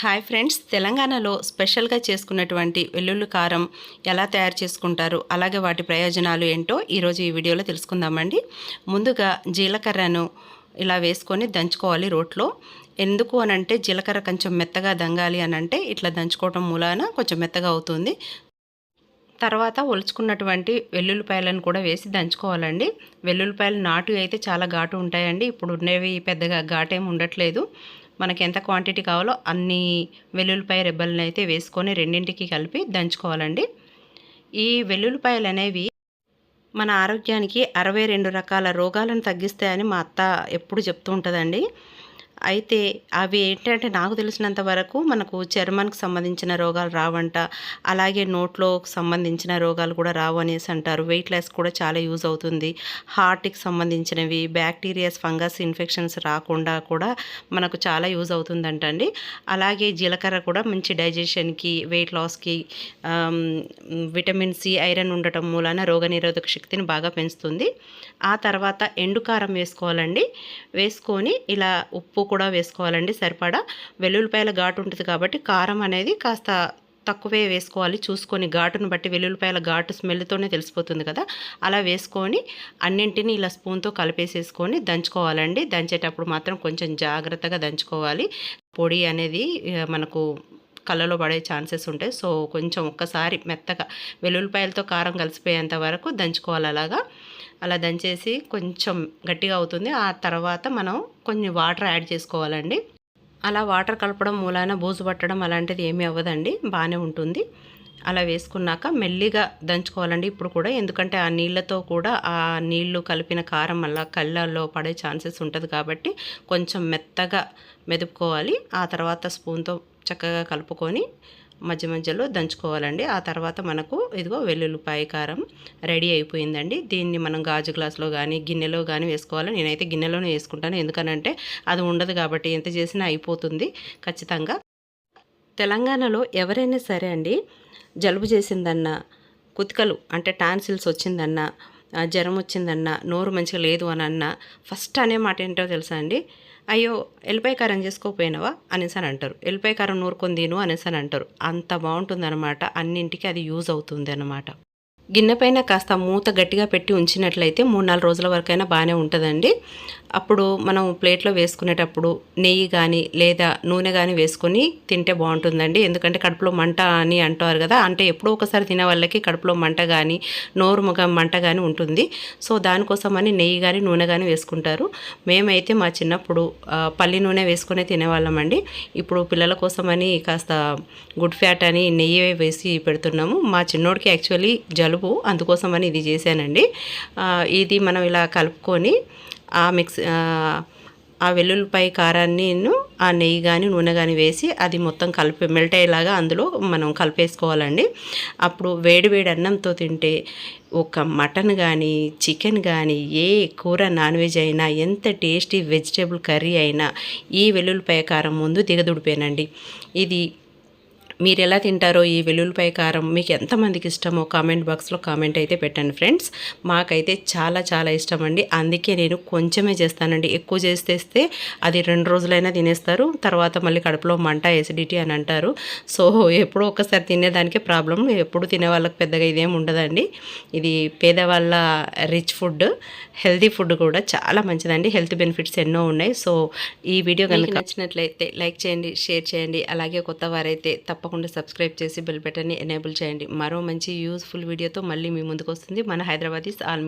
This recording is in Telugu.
హాయ్ ఫ్రెండ్స్ తెలంగాణలో స్పెషల్గా చేసుకున్నటువంటి వెల్లుల్లి కారం ఎలా తయారు చేసుకుంటారు అలాగే వాటి ప్రయోజనాలు ఏంటో ఈరోజు ఈ వీడియోలో తెలుసుకుందామండి. ముందుగా జీలకర్రను ఇలా వేసుకొని దంచుకోవాలి రోట్లో. ఎందుకు అనంటే జీలకర్ర కొంచెం మెత్తగా దంగాలి అని అంటే ఇట్లా దంచుకోవటం మూలాన కొంచెం మెత్తగా అవుతుంది. తర్వాత ఒలుచుకున్నటువంటి వెల్లుల్లిపాయలను కూడా వేసి దంచుకోవాలండి. వెల్లుల్లిపాయలు నాటు అయితే చాలా ఘాటు ఉంటాయండి. ఇప్పుడు ఉండేవి పెద్దగా ఘాటేం ఉండట్లేదు. మనకి ఎంత క్వాంటిటీ కావాలో అన్ని వెల్లుల్లిపాయ రెబ్బలను అయితే వేసుకొని రెండింటికి కలిపి దంచుకోవాలండి. ఈ వెల్లుల్లిపాయలు అనేవి మన ఆరోగ్యానికి అరవై రెండు రకాల రోగాలను తగ్గిస్తాయని మా అత్త ఎప్పుడు చెప్తూ ఉంటుందండి. అయితే అవి ఏంటంటే నాకు తెలిసినంత వరకు మనకు చర్మానికి సంబంధించిన రోగాలు రావంట. అలాగే నోట్లో సంబంధించిన రోగాలు కూడా రావు అనేసి అంటారు. వెయిట్ లాస్ కూడా చాలా యూజ్ అవుతుంది. హార్ట్కి సంబంధించినవి బ్యాక్టీరియాస్ ఫంగస్ ఇన్ఫెక్షన్స్ రాకుండా కూడా మనకు చాలా యూజ్ అవుతుందంటండి. అలాగే జీలకర్ర కూడా మంచి డైజెషన్కి వెయిట్ లాస్కి విటమిన్ సి ఐరన్ ఉండటం మూలాన రోగనిరోధక శక్తిని బాగా పెంచుతుంది. ఆ తర్వాత ఎండుకారం వేసుకోవాలండి. వేసుకొని ఇలా ఉప్పు కూడా కూడా వేసుకోవాలండి సరిపడా. వెల్లుల్లిపాయల ఘాటు ఉంటుంది కాబట్టి కారం అనేది కాస్త తక్కువే వేసుకోవాలి. చూసుకొని ఘాటును బట్టి వెల్లుల్లిపాయల ఘాటు స్మెల్తోనే తెలిసిపోతుంది కదా. అలా వేసుకొని అన్నింటిని ఇలా స్పూన్తో కలిపేసేసుకొని దంచుకోవాలండి. దంచేటప్పుడు మాత్రం కొంచెం జాగ్రత్తగా దంచుకోవాలి. పొడి అనేది మనకు కళ్ళలో పడే ఛాన్సెస్ ఉంటాయి. సో కొంచెం ఒక్కసారి మెత్తగా వెల్లుల్లిపాయలతో కారం కలిసిపోయేంత వరకు దంచుకోవాలి అలాగా. అలా దంచేసి కొంచెం గట్టిగా అవుతుంది. ఆ తర్వాత మనం కొన్ని వాటర్ యాడ్ చేసుకోవాలండి. అలా వాటర్ కలపడం మూలాన బూజు పట్టడం అలాంటిది ఏమీ అవ్వదండి. బాగానే ఉంటుంది. అలా వేసుకున్నాక మెల్లిగా దంచుకోవాలండి ఇప్పుడు కూడా. ఎందుకంటే ఆ నీళ్ళతో కూడా ఆ నీళ్ళు కలిపిన కారం అలా కళ్ళల్లో పడే ఛాన్సెస్ ఉంటుంది కాబట్టి కొంచెం మెత్తగా మెదుపుకోవాలి. ఆ తర్వాత స్పూన్తో చక్కగా కలుపుకొని మధ్య మధ్యలో దంచుకోవాలండి. ఆ తర్వాత మనకు ఇదిగో వెల్లుల్లిపాయ కారం రెడీ అయిపోయిందండి. దీన్ని మనం గాజు గ్లాసులో కానీ గిన్నెలో కానీ వేసుకోవాలి. నేనైతే గిన్నెలోనే వేసుకుంటాను. ఎందుకనంటే అది ఉండదు కాబట్టి ఎంత చేసినా అయిపోతుంది ఖచ్చితంగా. తెలంగాణలో ఎవరైనా సరే అండి జలుబు చేసిందన్నా కుతికలు అంటే టాన్సిల్స్ వచ్చిందన్నా జ్వరం వచ్చిందన్నా నోరు మంచిగా లేదు అని అన్నా ఫస్ట్ అనే మాట ఏంటో తెలుసా అండి? అయ్యో ఎల్లిపాయ కారం చేసుకోకపోయినావా అనేసి అని అంటారు. ఎల్లిపాయ కారం నూరుకొని తిను అనేసి అని అంటారు. అంత బాగుంటుంది అనమాట అన్నింటికి అది యూజ్ అవుతుంది అనమాట గిన్నె పైన కాస్త మూత గట్టిగా పెట్టి ఉంచినట్లయితే మూడు నాలుగు రోజుల వరకైనా బాగానే ఉంటుందండి. అప్పుడు మనం ప్లేట్లో వేసుకునేటప్పుడు నెయ్యి కానీ లేదా నూనె కానీ వేసుకొని తింటే బాగుంటుందండి. ఎందుకంటే కడుపులో మంట అని అంటారు కదా అంటే ఎప్పుడో ఒకసారి తినే వాళ్ళకి కడుపులో మంట కానీ నోరు ముఖం మంట కానీ ఉంటుంది. సో దానికోసమని నెయ్యి కానీ నూనె కానీ వేసుకుంటారు. మేమైతే మా చిన్నప్పుడు పల్లి నూనె వేసుకునే తినేవాళ్ళమండి ఇప్పుడు పిల్లల కోసమని కాస్త గుడ్ ఫ్యాట్ అని నెయ్యి వేసి పెడుతున్నాము. మా చిన్నోడికి యాక్చువల్లీ జలుబు అందుకోసమని ఇది చేశానండి. ఇది మనం ఇలా కలుపుకొని ఆ మిక్స్ ఆ వెల్లుల్లిపాయ కారాన్ని ఆ నెయ్యి కానీ నూనె కానీ వేసి అది మొత్తం కలిపి మెల్ట్ అయ్యేలాగా అందులో మనం కలిపేసుకోవాలండి. అప్పుడు వేడి వేడి అన్నంతో తింటే ఒక మటన్ కానీ చికెన్ కానీ ఏ కూర నాన్ వెజ్ అయినా ఎంత టేస్టీ వెజిటేబుల్ కర్రీ అయినా ఈ వెల్లుల్లిపాయ కారం ముందు దిగదుడిపోయానండి. ఇది మీరు ఎలా తింటారో ఈ వెల్లుల్లిపాయ కారం మీకు ఎంతమందికి ఇష్టమో కామెంట్ బాక్స్లో కామెంట్ అయితే పెట్టండి ఫ్రెండ్స్. మాకైతే చాలా చాలా ఇష్టం అండి. అందుకే నేను కొంచెమే చేస్తానండి. ఎక్కువ చేస్తేస్తే అది రెండు రోజులైనా తినేస్తారు. తర్వాత మళ్ళీ కడుపులో మంట ఎసిడిటీ అని అంటారు. సో ఎప్పుడో ఒకసారి తినేదానికే ప్రాబ్లం. ఎప్పుడు తినే వాళ్ళకి పెద్దగా ఇదేం ఉండదండి. ఇది పేదవాళ్ళ రిచ్ ఫుడ్ హెల్తీ ఫుడ్ కూడా చాలా మంచిదండి. హెల్త్ బెనిఫిట్స్ ఎన్నో ఉన్నాయి. సో ఈ వీడియో కనుక నచ్చినట్లయితే లైక్ చేయండి షేర్ చేయండి. అలాగే కొత్త వారైతే తప్ప తప్పకుండా సబ్స్క్రైబ్ చేసి బెల్ బటన్ని ఎనేబుల్ చేయండి. మరో మంచి యూస్ఫుల్ వీడియోతో మళ్ళీ మీ ముందుకు వస్తుంది. మన హైదరాబాదీస్ ఆల్